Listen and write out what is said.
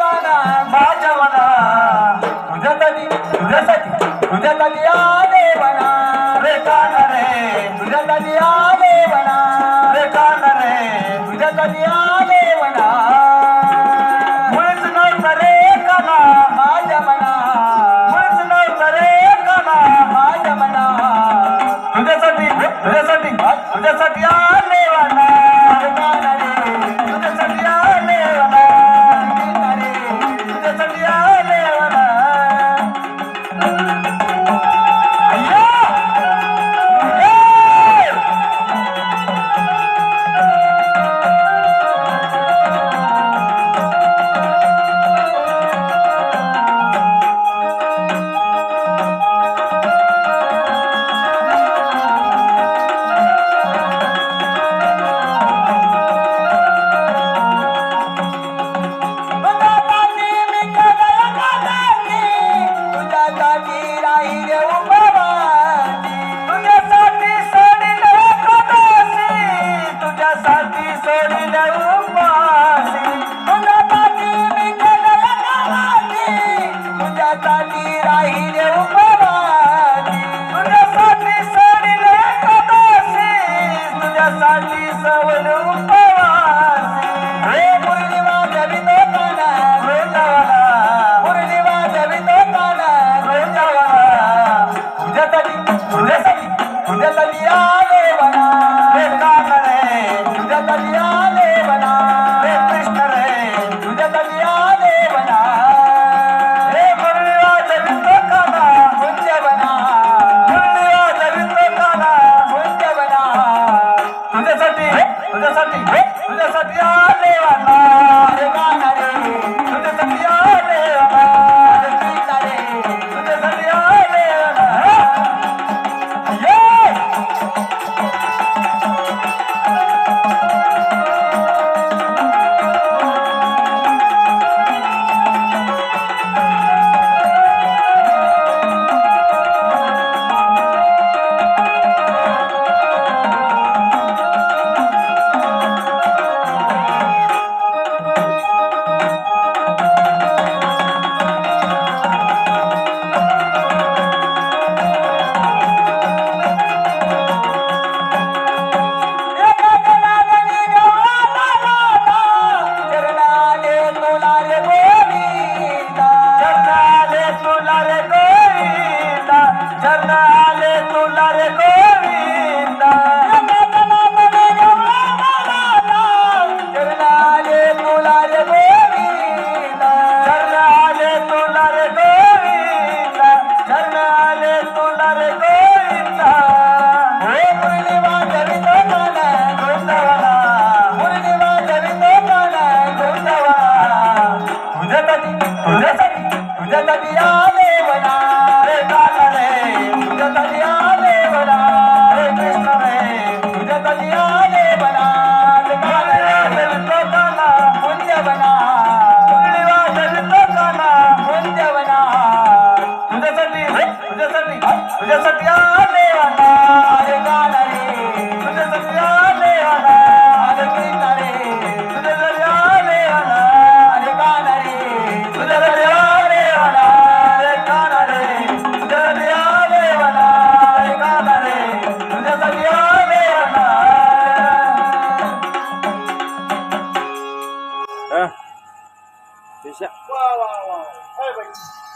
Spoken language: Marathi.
काना माझ्या मना तुझ्यासाठी तुझ्यासाठी तुझ्यासाठी रेटा रे काना रे तुझ्यासाठी रे काना रे तुझ्यासाठी आले म्हणा रे माझ्या मना मुळीच रे काना माझ्या मना तुझ्यासाठी तुझ्यासाठी तुझ्यासाठी तुझ्यासाठी तुझ्यासाठी आले अण्णा रे बाणा रे तुझ्यासाठी आले अण्णा 哇哇哇！太美。